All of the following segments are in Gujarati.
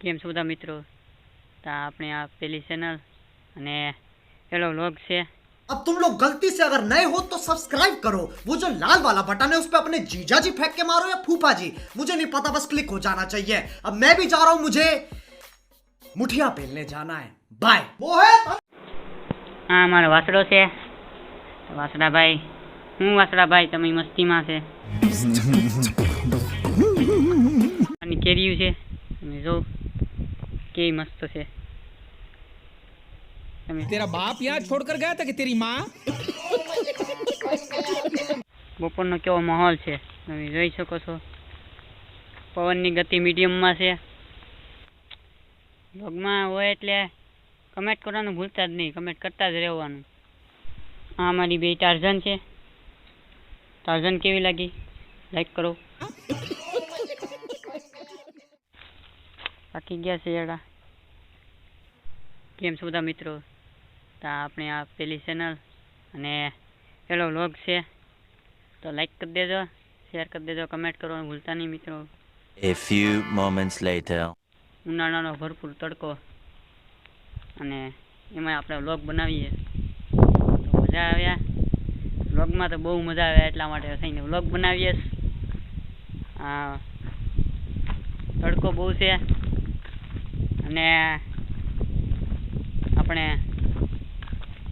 કેમ છો બધા મિત્રો તો આપણે આ પેલી ચેનલ અને પેલો વ્લોગ છે अब तुम लोग गलती से अगर नए हो तो सब्सक्राइब करो वो जो लाल वाला बटन है उस पर अपने जीजा जी फेंक के मारो या फूफा जी मुझे नहीं पता बस क्लिक हो जाना चाहिए अब मैं भी जा रहा हूं मुझे मुठिया पेलने जाना है बाय मोहित આ મારો વાસડો છે વાસડાભાઈ હું વાસડાભાઈ તમે મસ્તીમાં છે અને કેરીયું છે તમે જો કેવી મસ્ત છે. તેરા બાપ યહાં છોડકર ગયા હતા કે તેરી માં? બપોરનો કેવો માહોલ છે? તમે જોઈ શકો છો. પવનની ગતિ મીડિયમમાં છે. બ્લોગમાં હોય એટલે કમેન્ટ કરવાનું ભૂલતા જ નહીં કમેન્ટ કરતા જ રહેવાનું. આ મારી બે ટાર્ઝન છે. ટાર્ઝન કેવી લાગી? લાઈક કરો. બાકી ગયા છે એડા કેમ છો બધા મિત્રો? તો આપણે આ પેલી ચેનલ અને પેલો વ્લોગ છે. તો લાઈક કરી દેજો શેર કરી દેજો કમેન્ટ કરવાનું ભૂલતા નહીં મિત્રો. A few moments later. ઉનાળાનો ભરપૂર તડકો. અને એમાં આપણે વ્લોગ બનાવીએ. તો મજા આવ્યા. વ્લોગમાં તો બહુ મજા આવ્યા એટલા માટે થઈને વ્લોગ બનાવીએ. આ તડકો બહુ છે. અને આપણે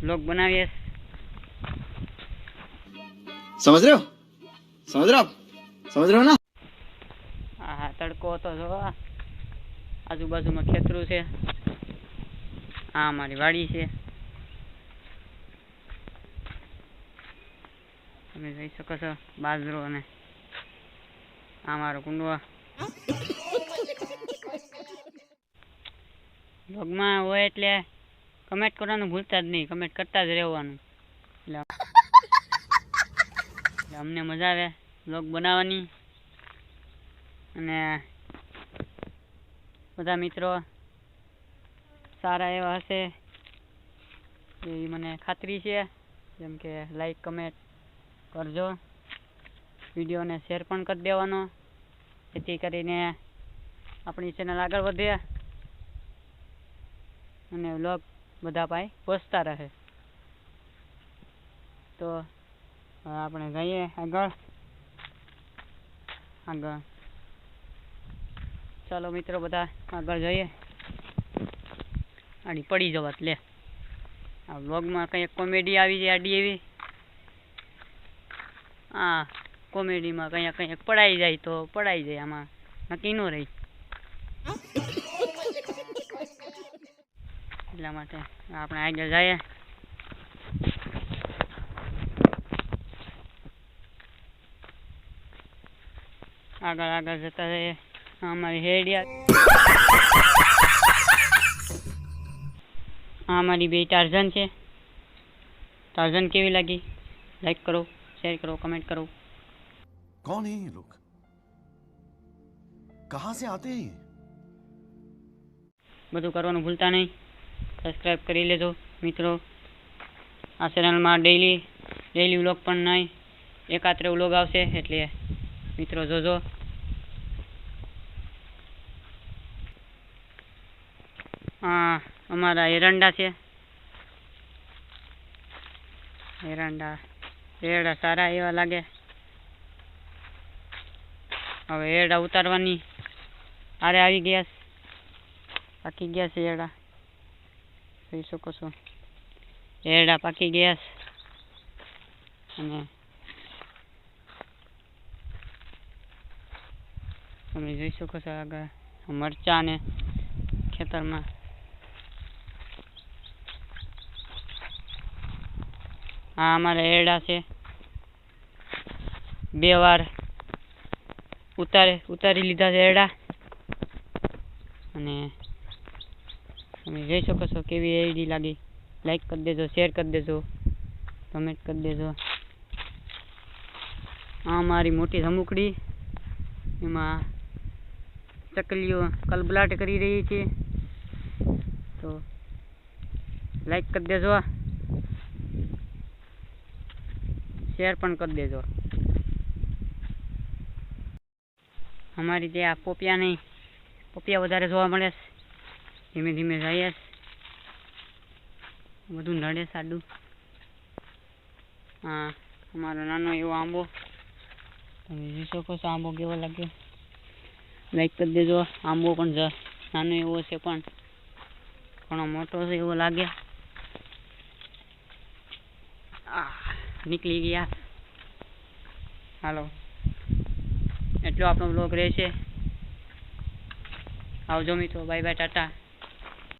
લોક બનાવીએ. સમજ રહ્યો? સમજ રહ્યો? સમજ રહ્યો ના? હા તડકો તો જો આજુબાજુમાં ખેતરું છે. આ મારી વાડી છે. તમે જોઈ શકો છો બાજરો અને આ મારો કુંડવા બ્લોગમાં હોય એટલે કમેન્ટ કરવાનું ભૂલતા જ નહીં કમેન્ટ કરતા જ રહેવાનું. એટલે અમને મજા આવે બ્લોગ બનાવવાની. અને બધા મિત્રો સારા એવા હશે એવી મને ખાતરી છે. જેમ કે લાઈક કમેન્ટ કરજો. વિડીયોને શેર પણ કરી દેવાનો. જેથી કરીને આપણી ચેનલ આગળ વધે. અને વ્લોગ બધા પાસે પહોંચતા રહે. તો આપણે જઈએ આગળ. આગળ. ચાલો મિત્રો બધા આગળ જઈએ. આડી પડી જવાત, લે. આ વ્લોગમાં કંઈક કોમેડી આવી જાય આડી એવી. આ કોમેડીમાં કંઈક કંઈક પડાઈ જાય તો પડાઈ જાય, આમાં નક્કી ન રહી. એટલા માટે આપણે આગળ જઈએ આગળ આગળ જતા રહીએ આ અમારી હેડિયા આ અમારી બે ટાર્ઝન છે ટાર્ઝન કેવી લાગી લાઈક કરો શેર કરો કમેન્ટ કરો कौन है ये लोग कहां से आते हैं ये બધું કરવાનું ભૂલતા નહીં સબસ્ક્રાઈબ કરી લેજો, મિત્રો. આ ચેનલમાં ડેઈલી ડેઈલી વ્લોગ પણ નહીં, એકાત્રે વ્લોગ આવશે એટલે મિત્રો જોજો. આ અમારા એરંડા છે. એરંડા, એરડા સારા એવા લાગે. હવે એરડા ઉતારવાની. આરે આવી ગયા. પાકી ગયા છે એરડા. જોઈ શકો છો. એરડા પાકી ગયા અને તમે જોઈ શકો છો આગળ મરચાં ને ખેતરમાં. આ અમારા એરડા છે. બે વાર ઉતારે, ઉતારી લીધા છે એરડા. અને તમે જોઈ શકો છો કેવી એડી લાગી. લાઈક કરી દેજો શેર કરી દેજો કમેન્ટ કરી દેજો. આ મારી મોટી ધમુકડી, એમાં ચકલીઓ કલબલાટ કરી રહી છે. તો લાઈક કરી દેજો. શેર પણ કરી દેજો. અમારી જે આ પોપિયા નહીં પપિયા વધારે જોવા મળે છે. ધીમે ધીમે જઈએ બધું નડે સાડું. હા, અમારો નાનો એવો આંબો. તમે જોઈ શકો છો આંબો કેવો લાગ્યો. લાઈક કરી દેજો, આંબો પણ જ નાનો એવો છે પણ ઘણો મોટો છે એવો લાગે. નીકળી ગયા. હાલો. એટલો આપણો બ્લોગ રહેશે. આવજો મિત્રો બાય બાય ટાટા.